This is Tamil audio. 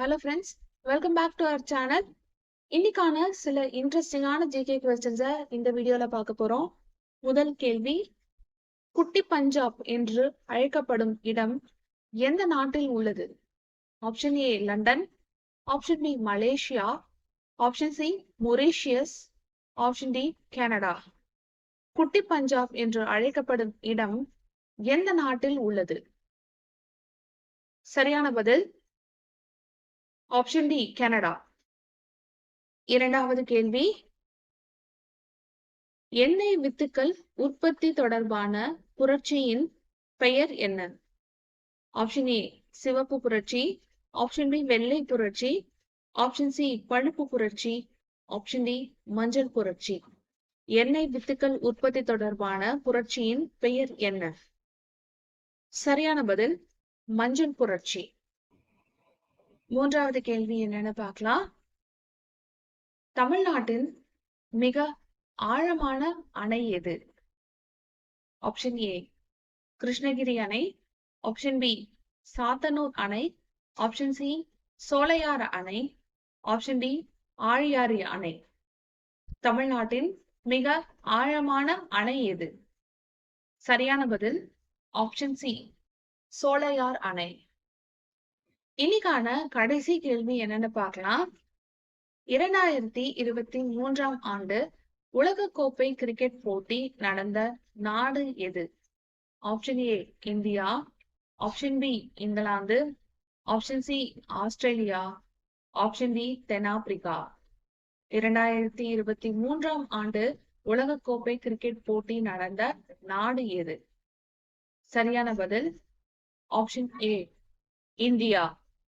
Hello friends welcome back to our channel இன்னைக்கான சில இன்ட்ரெஸ்டிங்கான ஜிகே கொஸ்டின்ஸை இந்த வீடியோல பார்க்க போறோம். முதல் கேள்வி குட்டி பஞ்சாப் என்று அழைக்கப்படும் இடம் எந்த நாட்டில் உள்ளது? Option A London option B Malaysia option C Mauritius option D Canada குட்டி பஞ்சாப் என்று அழைக்கப்படும் இடம் எந்த நாட்டில் உள்ளது? சரியான பதில் ஆப்ஷன் டி கனடா இரண்டாவது கேள்வி. எண்ணெய் வித்துக்கள் உற்பத்தி தொடர்பான புரட்சியின் பெயர் என்ன? ஆப்ஷன் ஏ சிவப்பு புரட்சி. ஆப்ஷன் பி வெள்ளை புரட்சி. ஆப்ஷன் சி பழுப்பு புரட்சி. ஆப்ஷன் டி மஞ்சள் புரட்சி. எண்ணெய் வித்துக்கள் உற்பத்தி தொடர்பான புரட்சியின் பெயர் என்ன? சரியான பதில் மஞ்சள் புரட்சி. மூன்றாவது கேள்வி என்னன்னு பார்க்கலாம். தமிழ்நாட்டின் மிக ஆழமான அணை எது? ஆப்ஷன் ஏ கிருஷ்ணகிரி அணை. ஆப்ஷன் பி சாத்தனூர் அணை. ஆப்ஷன் சி சோலையார் அணை. ஆப்ஷன் டி ஆழியாறு அணை. தமிழ்நாட்டின் மிக ஆழமான அணை எது? சரியான பதில் ஆப்ஷன் சி சோலையார் அணை. இன்னைக்கான கடைசி கேள்வி என்னன்னு பார்க்கலாம். இரண்டாயிரத்தி இருபத்தி மூன்றாம் ஆண்டு உலக கோப்பை கிரிக்கெட் போட்டி நடந்த நாடு எது? Option A India. Option B England. Option C Australia. Option D தென்னாப்பிரிக்கா. இரண்டாயிரத்தி இருபத்தி மூன்றாம் ஆண்டு உலக கோப்பை கிரிக்கெட் போட்டி நடந்த நாடு எது? சரியான பதில்? Option A India.